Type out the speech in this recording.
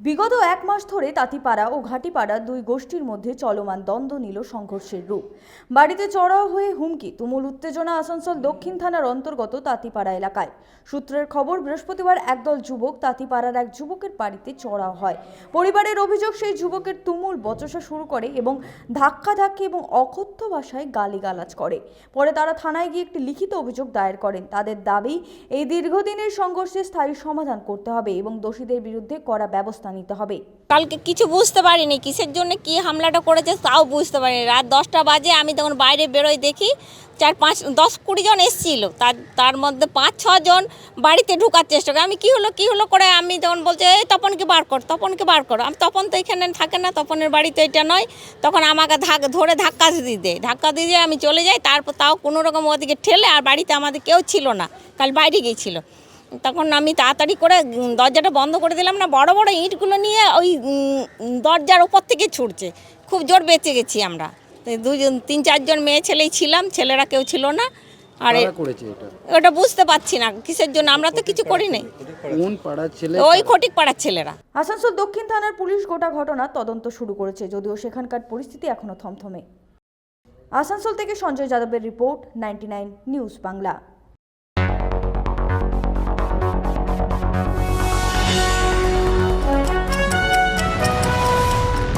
বিগত এক মাস ধরে তাঁতিপাড়া ও ঘাটিপাড়া দুই গোষ্ঠীর মধ্যে চলমান দ্বন্দ্ব নিল সংঘর্ষের রূপ। বাড়িতে চড়াও হয়ে হুমকি, তুমুল উত্তেজনা আসানসোল দক্ষিণ থানার অন্তর্গত তাঁতিপাড়া এলাকায়। সূত্রের খবর, বৃহস্পতিবার একদল যুবক তাঁতিপাড়ার এক যুবকের বাড়িতে চড়াও হয়। পরিবারের অভিযোগ, সেই যুবকের তুমুল বচসা শুরু করে এবং ধাক্কাধাক্কি এবং অকথ্য ভাষায় গালিগালাজ করে। পরে তারা থানায় গিয়ে একটি লিখিত অভিযোগ দায়ের করেন। তাদের দাবি, এই দীর্ঘদিনের সংঘর্ষে স্থায়ী সমাধান করতে হবে এবং দোষীদের বিরুদ্ধে করা ব্যবস্থা নিতে হবে। কালকে কিছু বুঝতে পারিনি, কিসের জন্য কি হামলাটা করেছে তাও বুঝতে পারিনি। রাত দশটা বাজে আমি তখন বাইরে বেরোই দেখি চার পাঁচ, দশ কুড়ি জন এসেছিল। তার তার মধ্যে পাঁচ ছজন বাড়িতে ঢোকার চেষ্টা করে। আমি কি হলো কি হলো করে আমি তখন বলছে, এই তপনকে বার কর, তপনকে বার কর। আমি তপন তো এখানে থাকে না, তপনের বাড়িতে এটা নয়। তখন আমাকে ধাক, ধরে ধাক্কা দিয়ে দেয় ধাক্কা দিয়ে দিয়ে আমি চলে যাই। তারপর তাও কোনো রকম ওদিকে ঠেলে আর বাড়িতে আমাদের কেউ ছিল না। কাল বাইরে গিয়েছিল। তখন আমি তাড়াতাড়ি করে দরজাটা বন্ধ করে দিলাম না বড় বড় ইঁটগুলো নিয়ে ওই দরজার ওপর থেকে ছুটছে। খুব জোর বেঁচে গেছি আমরা। দুজন তিন চারজন মেয়ে ছেলেই ছিলাম ছেলেরা কেউ ছিল না। আর ওটা বুঝতে পারছি না কিসের জন্য? আমরা তো কিছু করি নাই। কোন পাড়ার ছেলে? ওই খটিক পাড়ার ছেলেরা। আসানসোল দক্ষিণ থানার পুলিশ গোটা ঘটনা তদন্ত শুরু করেছে যদিও সেখানকার পরিস্থিতি এখনও থমথমে। আসানসোল থেকে সঞ্জয় যাদবের রিপোর্ট নাইনটি নিউজ বাংলা।